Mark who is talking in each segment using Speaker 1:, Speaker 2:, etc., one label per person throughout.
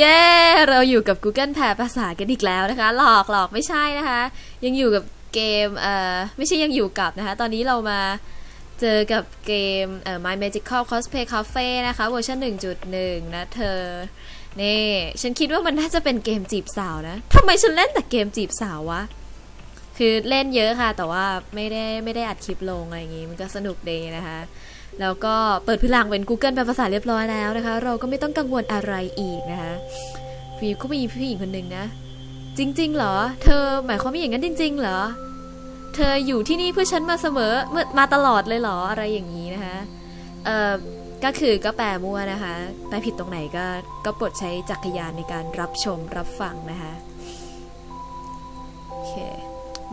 Speaker 1: เย้ เราอยู่กับ Google แปลภาษากันอีกแล้วนะคะ หลอกหลอกไม่ใช่นะคะ ยังอยู่กับเกม เอ่อ ไม่ใช่ยังอยู่กับนะคะ ตอนนี้เรามาเจอกับเกม เอ่อ My Magical Cosplay Cafe นะคะ เวอร์ชัน1.1 นะเธอ นี่ ฉันคิดว่ามันน่าจะเป็นเกมจีบสาวนะทำไมฉันเล่นแต่เกมจีบสาววะ คือเล่นเยอะค่ะ แต่ว่าไม่ได้ไม่ได้อัดคลิปลงอะไรอย่างงี้ มันก็สนุกดีนะคะ แล้วก็เปิดพื้นลังเป็น Google แปลภาษาเรียบร้อยแล้วนะคะ เราก็ไม่ต้องกังวลอะไรอีกนะคะฟิวก็มีผู้หญิงคนหนึ่งนะ จริง ๆ เหรอ เธอหมายความว่าอย่างนั้นจริง ๆ เหรอ เธออยู่ที่นี่เพื่อฉันมาเสมอเมื่อมาตลอดเลยเหรออะไรอย่างนี้นะคะ เอ่อ ก็คือก็แปลมั่วนะคะแปลผิดตรงไหนก็ก็โปรดใช้จักรยานในการรับชมรับฟังนะคะโอเค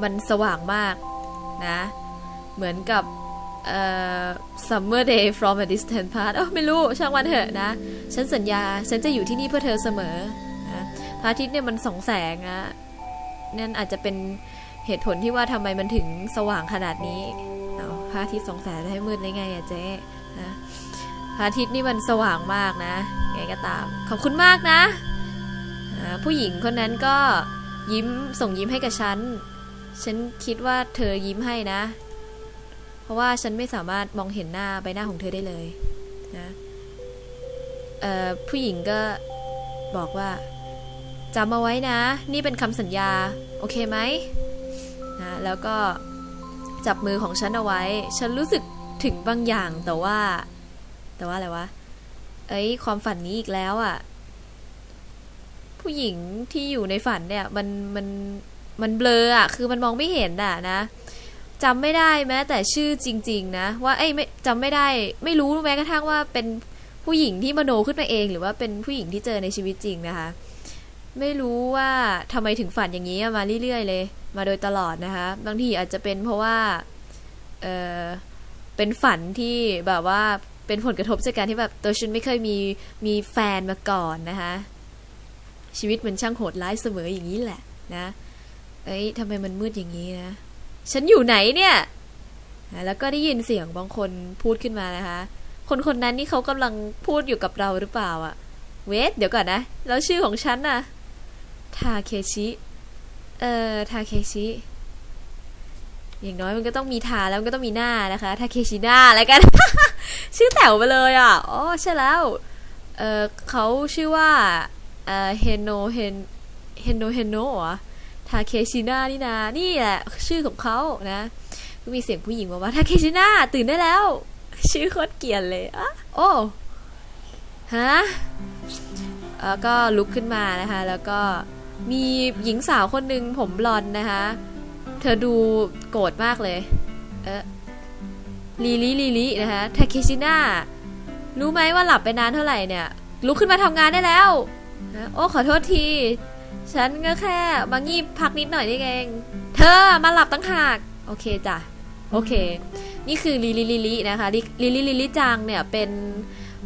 Speaker 1: มันสว่างมากนะ เหมือนกับ summer day from a distant past เออไม่รู้ช่างวันเถอะนะ ฉันสัญญา ฉันจะอยู่ที่นี่เพื่อเธอเสมอนะพระอาทิตย์เนี่ยมันส่องแสงอะนั่นอาจจะเป็นเหตุผลที่ว่าทำไมมันถึงสว่างขนาดนี้เอาพระอาทิตย์ส่องแสงให้มืดได้ไงอะเจ๊นะพระอาทิตย์นี่มันสว่างมากนะไงก็ตาม ขอบคุณมากนะผู้หญิงคนนั้นก็ยิ้มส่งยิ้มให้กับฉัน ฉันคิดว่าเธอยิ้มให้นะ เพราะว่าฉันไม่สามารถมองเห็นหน้าใบหน้าของเธอได้เลยนะผู้หญิงก็บอกว่าจำเอาไว้นะ นี่เป็นคำสัญญา โอเคไหมนะแล้วก็จับมือของฉันเอาไว้ ฉันรู้สึกถึงบางอย่างแต่ว่า แต่ว่าอะไรวะ เอ้ย ความฝันนี้อีกแล้วอะ่ะ ผู้หญิงที่อยู่ในฝันเนี่ย มันมันมันเบลออะ่ะ คือมันมองไม่เห็นอะนะ จำไม่ได้แม้แต่ชื่อจริง ๆ นะ ว่าไอ้ยไม่จำไม่ได้ ไม่รู้แม้กระทั่งว่าเป็นผู้หญิงที่มโนขึ้นมาเอง หรือว่าเป็นผู้หญิงที่เจอในชีวิตจริงนะคะ ไม่รู้ว่าทำไมถึงฝันอย่างนี้มาเรื่อยๆเลย มาโดยตลอดนะคะ บางทีอาจจะเป็นเพราะว่าเออเป็นฝันที่แบบว่าเป็นผลกระทบจากการที่แบบตัวฉันไม่เคยมีมีแฟนมาก่อนนะคะ ชีวิตมันช่างโหดร้ายเสมออย่างนี้แหละนะ เอ้ยทำไมมันมืดอย่างนี้นะ ฉันอยู่ไหนเนี่ย แล้วก็ได้ยินเสียงบางคนพูดขึ้นมานะคะ คนคนนั้นนี่เขากำลังพูดอยู่กับเราหรือเปล่าอะเวทเดี๋ยวก่อนนะ แล้วชื่อของฉันน่ะ ทาเคชิ เอ่อ ทาเคชิ อย่างน้อยมันก็ต้องมีทาแล้วมันก็ต้องมีหน้านะคะ ทาเคชิหน้าแล้วกัน ชื่อแถวไปเลยอะ อ๋อใช่แล้ว เออเขาชื่อว่า เออเฮโน เฮน เฮโน เฮโนเหรอ ทาเคชิน่านี่นะนี่แหละชื่อของเขานะก็มีเสียงผู้หญิงบอกว่าทาเคชิน่าตื่นได้แล้ว ชื่อโคตรเกลียนเลยอะโอ้ฮะแล้วก็ลุกขึ้นมานะคะ แล้วก็มีหญิงสาวคนหนึ่งผมบลอนนะคะ เธอดูโกรธมากเลย เออลีลีลีลีนะคะทาเคชิน่ารู้ไหมว่าหลับไปนานเท่าไหร่เนี่ย ลุกขึ้นมาทำงานได้แล้ว โอ้ขอโทษที ฉันก็แค่มางีบพักนิดหน่อยนี่เอง เธอมาหลับตั้งหาก โอเคจ้ะ โอเค นี่คือลิลิลิลินะคะลิลิลิลิจังเนี่ยเป็น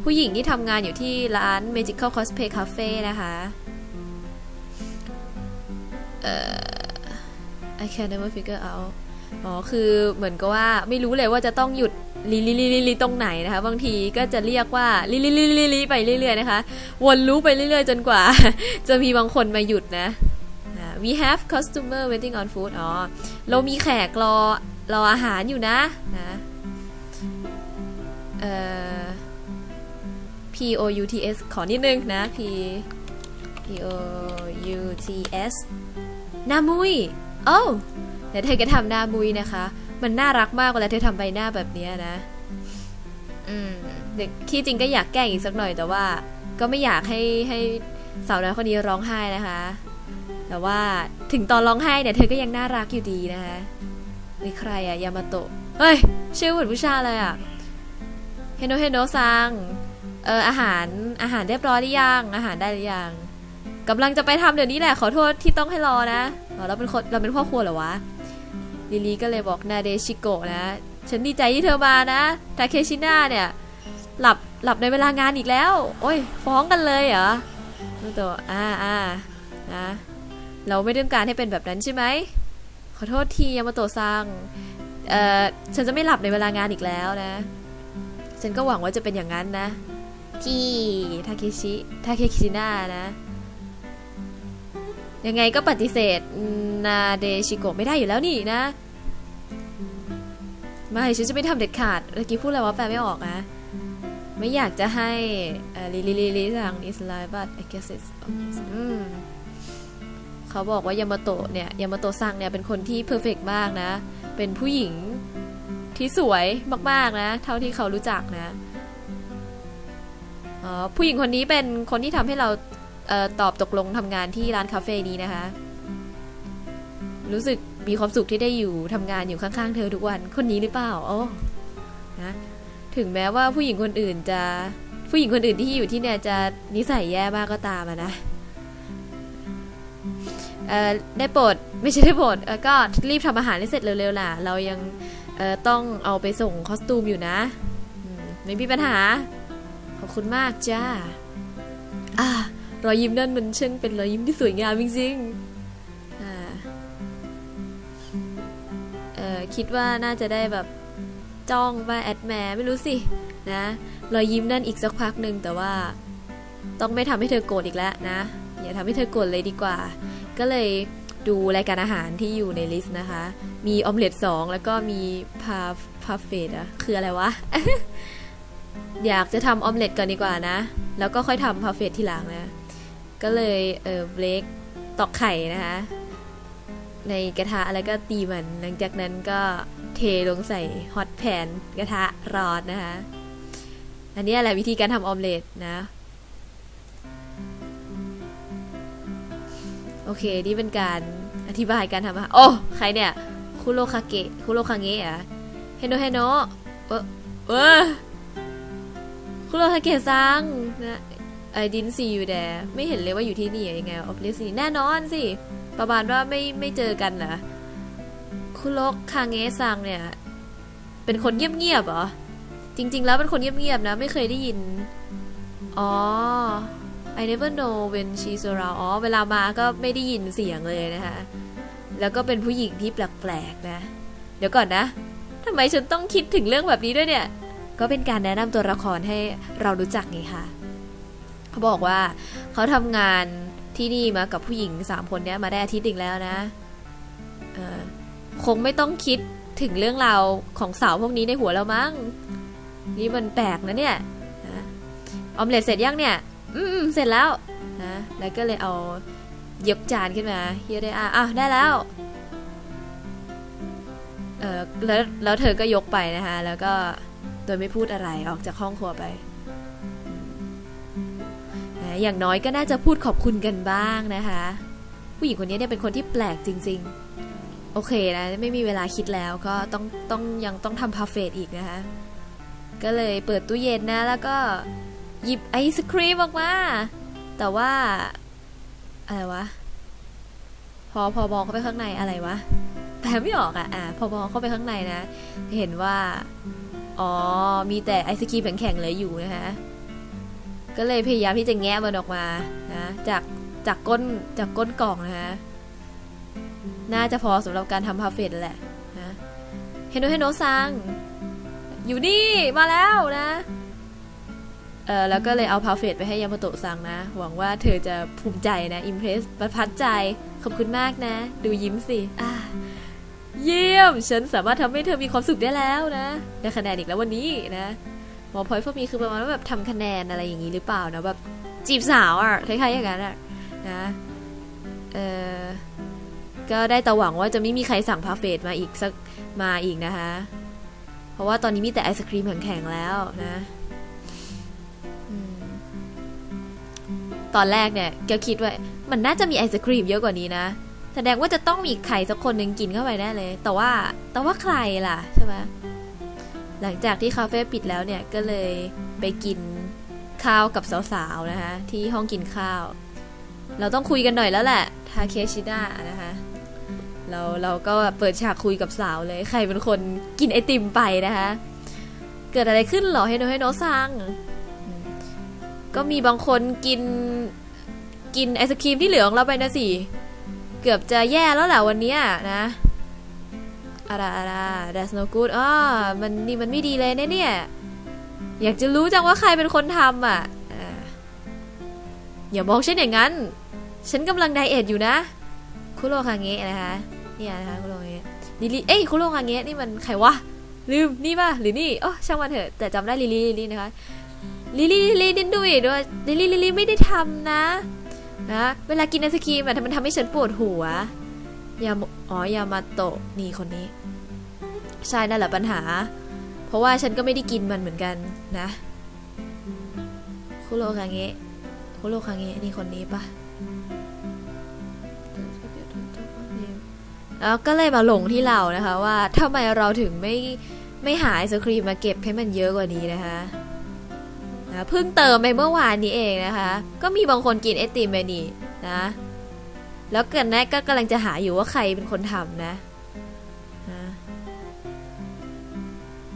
Speaker 1: ผู้หญิงที่ทำงานอยู่ที่ร้าน Magical Cosplay Cafe นะคะ เอ่อ I can never figure out อ๋อ คือเหมือนกับว่าไม่รู้เลยว่าจะต้องหยุด ลิลิลิลิลิตรงไหนนะคะ บางทีก็จะเรียกว่าลิลิลิลิลิไปเรื่อย ๆ นะคะ วนลูปไปเรื่อย ๆ จนกว่า จะมีบางคนมาหยุดนะ we have customer waiting on food อ๋อ เรามีแขกรอ รออาหารอยู่นะนะเอ่อ P O U T S ขอนิดนึงนะ P P O U T S หน้ามุยโอ้เดี๋ยวเธอก็ทำหน้ามุยนะคะ มันน่ารักมากเวลาเธอทำใบหน้าแบบเนี้ยนะ อืมเด็กที่จริงก็อยากแกล้งอีกสักหน่อยแต่ว่า ก็ไม่อยากให้ให้สาวน้อยคนนี้ร้องไห้นะคะ แต่ว่าถึงตอนร้องไห้เนี่ยเธอก็ยังน่ารักอยู่ดีนะคะนี่ใครอะยามาโตะเฮ้ยชื่อเหมือนผู้ชายเลยอะเฮโนเฮโนซังเอออาหารอาหารเรียบร้อยหรือยังอาหารได้หรือยังกำลังจะไปทำเดี๋ยวนี้แหละขอโทษที่ต้องให้รอนะอ๋อเราเป็นคนเราเป็นพ่อครัวเหรอวะ ลิลีก็เลยบอกนาเดชิโกะนะ ฉันดีใจที่เธอมานะทาเคชิน่าเนี่ย หลับหลับในเวลางานอีกแล้ว โอ้ย ฟ้องกันเลยเหรอนูโตะอ่าอ่านะเราไม่ต้องการให้เป็นแบบนั้นใช่ไหม ขอโทษทียามาโตะซังเอ่อฉันจะไม่หลับในเวลางานอีกแล้วนะ ฉันก็หวังว่าจะเป็นอย่างนั้นนะพี่ทาเคชิทาเคชิน่านะ ยังไงก็ปฏิเสธนาเดชิโกะไม่ได้อยู่แล้วนี่นะ ไม่ฉันจะไม่ทำเด็ดขาดเมื่อกี้พูดอะไรว่าแปลไม่ออกนะ ไม่อยากจะให้ลิลิลิลิทาง is live but I guess it's obvious อืมเขาบอกว่ายามาโตะเนี่ยยามาโตะซังเนี่ยเป็นคนที่เพอร์เฟกมากนะ เป็นผู้หญิงที่สวยมากๆนะ เท่าที่เขารู้จักนะผู้หญิงคนนี้เป็นคนที่ทำให้เรา ตอบตกลงทำงานที่ร้านคาเฟ่นี้นะคะ รู้สึกมีความสุขที่ได้อยู่ทำงานอยู่ข้างๆเธอทุกวันคนนี้หรือเปล่าโอ้นะถึงแม้ว่าผู้หญิงคนอื่นจะผู้หญิงคนอื่นที่อยู่ที่เนี่ยจะนิสัยแย่มากก็ตามนะได้โปรดไม่ใช่ได้โปรดก็รีบทำอาหารให้เสร็จเร็วๆล่ะ เรายังต้องเอาไปส่งคอสตูมอยู่นะ ไม่มีปัญหา ขอบคุณมากจ้าอ่า รอยยิ้มนั่นมันช่างเป็นรอยยิ้มที่สวยงามจริงๆเออคิดว่าน่าจะได้แบบจ้องว่าแอดแมไม่รู้สินะรอยยิ้มนั่นอีกสักพักหนึ่งแต่ว่า ต้องไม่ทำให้เธอโกรธอีกแล้วนะ อย่าทำให้เธอโกรธเลยดีกว่า ก็เลยดูรายการอาหารที่อยู่ในลิสต์นะคะ มีออมเล็ตสองแล้วก็มีพาพาเฟดอะคืออะไรวะ อยากจะทำออมเล็ตก่อนดีกว่านะ แล้วก็ค่อยทำพาเฟดทีหลังนะ ก็เลยเออเบรกตอกไข่นะคะ ในกระทะแล้วก็ตีมัน หลังจากนั้นก็เทลงใส่ฮอตแพนกระทะร้อนนะคะ อันนี้แหละวิธีการทำออมเล็ตนะ โอเค นี่เป็นการอธิบายการทำอาหารโอ้ใครเนี่ย คุโรคาเกะ คุโรคาเงะเหรอะเฮโนเฮโนเออเออคุโรคาเกะซังนะ ไอดินซีอยู่แดไม่เห็นเลยว่าอยู่ที่นี่ยังไงออฟเลสนี่แน่นอนสิ ประมาณว่าไม่ไม่เจอกันเหรอคุโรคางเงซังเนี่ย เป็นคนเงียบๆเหรอ จริง ๆ แล้วเป็นคนเงียบๆนะ ไม่เคยได้ยิน อ๋อ I never know when she's around อ๋อ เวลามาก็ไม่ได้ยินเสียงเลยนะคะ แล้วก็เป็นผู้หญิงที่แปลกๆนะ เดี๋ยวก่อนนะทำไมฉันต้องคิดถึงเรื่องแบบนี้ด้วยเนี่ย ก็เป็นการแนะนำตัวละครให้เรารู้จักไงคะ เขาบอกว่าเขาทำงานที่นี่มากับผู้หญิงสามคนเนี้ยมาได้อาทิตย์หนึ่งแล้วนะคงไม่ต้องคิดถึงเรื่องราวของสาวพวกนี้ในหัวแล้วมั้งนี่มันแปลกนะเนี่ยออมเล็ตเสร็จยังเนี่ย อืมเสร็จแล้วนะแล้วก็เลยเอายกจานขึ้นมาเฮียได้อะอ้าวได้แล้วเออแล้วแล้วเธอก็ยกไปนะคะแล้วก็โดยไม่พูดอะไรออกจากห้องครัวไป อย่างน้อยก็น่าจะพูดขอบคุณกันบ้างนะคะ ผู้หญิงคนนี้เนี่ยเป็นคนที่แปลกจริง ๆ โอเคนะไม่มีเวลาคิดแล้วก็ต้องต้องยังต้องทำพาเฟตอีกนะคะ ก็เลยเปิดตู้เย็นนะ แล้วก็หยิบไอศครีมออกมา แต่ว่า อะไรวะ พอพอมองเข้าไปข้างในอะไรวะแปลไม่ออกอะอะ พอมองเข้าไปข้างในนะ เห็นว่า อ๋อ มีแต่ไอศครีมแข็งๆเลืออยู่นะคะ ก็เลยพยายามที่จะแงะมันออกมานะจากจากก้นจากก้นกล่องนะคะน่าจะพอสำหรับการทำพาเฟตแหละนะเฮโนเฮโนซังอยู่นี่มาแล้วนะเออแล้วก็เลยเอาพาเฟตไปให้ยามาโตะซังนะ หวังว่าเธอจะภูมิใจนะอิมเพรสประทับใจขอบคุณมากนะ ดูยิ้มสิอ่าเยี่ยม ฉันสามารถทำให้เธอมีความสุขได้แล้วนะได้คะแนนอีกแล้ววันนี้นะ หมอพอยพวกมีคือประมาณว่าแบบทำคะแนนอะไรอย่างนี้หรือเปล่านะแบบจีบสาวอะคล้ายๆอย่างนั้นอะนะเออก็ได้แต่หวังว่าจะไม่มีใครสั่งพาเฟตมาอีกสักมาอีกนะคะ เพราะว่าตอนนี้มีแต่ไอศครีมแข็งๆแล้วนะตอนแรกเนี่ยก็คิดว่ามันน่าจะมีไอศครีมเยอะกว่านี้นะแสดงว่าจะต้องมีใครสักคนหนึ่งกินเข้าไปแน่เลย แต่ว่าแต่ว่าใครล่ะใช่ไหม หลังจากที่คาเฟ่ปิดแล้วเนี่ย ก็เลยไปกินข้าวกับสาวๆนะคะ ที่ห้องกินข้าว เราต้องคุยกันหน่อยแล้วแหละทาเคชิดะนะคะเราเราก็เปิดฉากคุยกับสาวเลย ใครเป็นคนกินไอติมไปนะคะ เกิดอะไรขึ้นหรอให้โนให้โนซังก็มีบางคนกินกินไอศครีมที่เหลือของเราไปนะสิ เกือบจะแย่แล้วแหละวันนี้นะ อะไรอะไร that's no good อ๋อมันนี่มันไม่ดีเลยนะเนี่ย อยากจะรู้จังว่าใครเป็นคนทำอะอย่ามองฉันอย่างนั้น ฉันกำลังไดเอทอยู่นะ คุโรคางเงะนะคะเนี่ยนะคะคุโรคาเงะลิลี่เอ้ยคุโรคางเงะนี่มันใครวะ ลืม นี่ป่ะ หรือนี่โอ้ช่างมันเถอะ แต่จำได้ลิลี่ลิลี่นะคะลิลี่ลิลี่ดินดุยด้วยลิลี่ลิลี่ไม่ได้ทำนะนะ เวลากินไอศครีมอะมันทำให้ฉันปวดหัว ยามอ๋อยามาโตะนี่คนนี้ ใช่นั่นแหละปัญหา เพราะว่าฉันก็ไม่ได้กินมันเหมือนกันนะ คุโรคาเงะคุโรคาเงะนี่คนนี้ปะแล้วก็เลยมาหลงที่เรานะคะว่าทำไมเราถึงไม่ไม่หาไอศครีมมาเก็บให้มันเยอะกว่านี้นะคะนะเพิ่งเติมไปเมื่อวานนี้เองนะคะ ก็มีบางคนกินไอติมไปนี่นะ แล้วเกิดแน่ก็กำลังจะหาอยู่ว่าใครเป็นคนทำนะ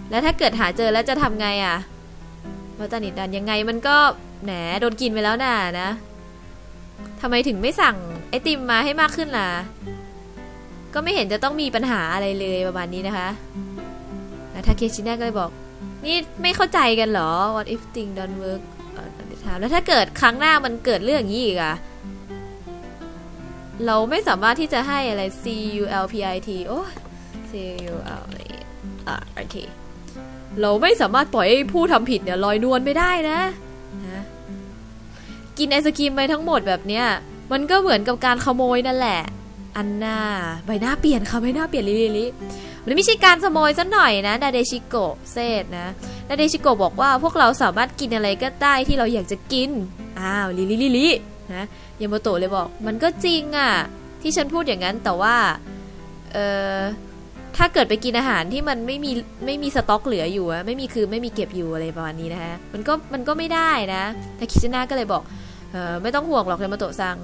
Speaker 1: แล้วถ้าเกิดหาเจอแล้วจะทำไงอะ่ะมาตานิดดันยังไงมันก็แหนโดนกินไปแล้วน่ะนะทำไมถึงไม่สั่งไอติมมาให้มากขึ้นล่ะ ก็ไม่เห็นจะต้องมีปัญหาอะไรเลยประมาณนี้นะคะแล้วทาเคชิน่าก็เลยบอก นี่ไม่เข้าใจกันเหรอ what if thing don't work แล้วถ้าเกิดครั้งหน้ามันเกิดเรื่องอย่างนี้อีกอะ เราไม่สามารถที่จะให้อะไร C U L P I T โอ้ C U L P I T เราไม่สามารถปล่อยให้ผู้ทำผิดเนี่ยลอยนวลไม่ได้นะนะกินไอศกรีมไปทั้งหมดแบบเนี้ยมันก็เหมือนกับการขโมยนั่นแหละ อันน่าใบหน้าเปลี่ยนค่ะใบหน้าเปลี่ยนลิลิลิมันไม่ใช่การขโมยซะหน่อยนะดาเดชิโกะเซตนะดาเดชิโกะบอกว่าพวกเราสามารถกินอะไรก็ได้ที่เราอยากจะกินอ้าวลิลิลิลินะ ยามาโตะเลยบอก มันก็จริงอะที่ฉันพูดอย่างนั้นแต่ว่าเออถ้าเกิดไปกินอาหารที่มันไม่มีไม่มีสต็อกเหลืออยู่อะไม่มีคือไม่มีเก็บอยู่อะไรประมาณนี้นะคะมันก็มันก็ไม่ได้นะแต่คิชิน่าก็เลยบอกเออไม่ต้องห่วงหรอกยามาโตะซัง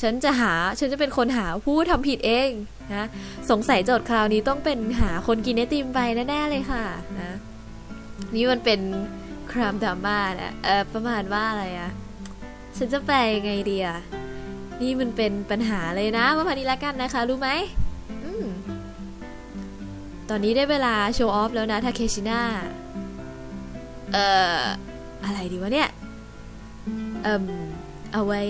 Speaker 1: ฉันจะหาฉันจะเป็นคนหาผู้ทำผิดเองนะสงสัยโจทย์คราวนี้ต้องเป็นหาคนกินไอติมไปแน่ๆเลยค่ะนะนี่มันเป็นครามดราม่านะเออประมาณว่าอะไรอะ ฉันจะแปลยังไงดีอะนี่มันเป็นปัญหาเลยนะประมาณนี้ละกันนะคะ รู้ไหมอืมตอนนี้ได้เวลาโชว์ออฟแล้วนะทาเคชิน่า เอ่อ อะไรดีวะเนี่ย เอ่มเอาไว้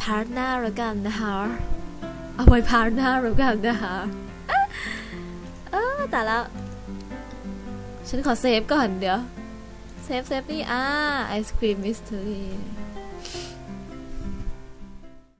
Speaker 1: พาร์ทหน้าแล้วกันนะคะ เอาไว้พาร์ทหน้าแล้วกันนะคะ เออแต่แล้ว ฉันขอเซฟก่อนเดี๋ยว เซฟเซฟ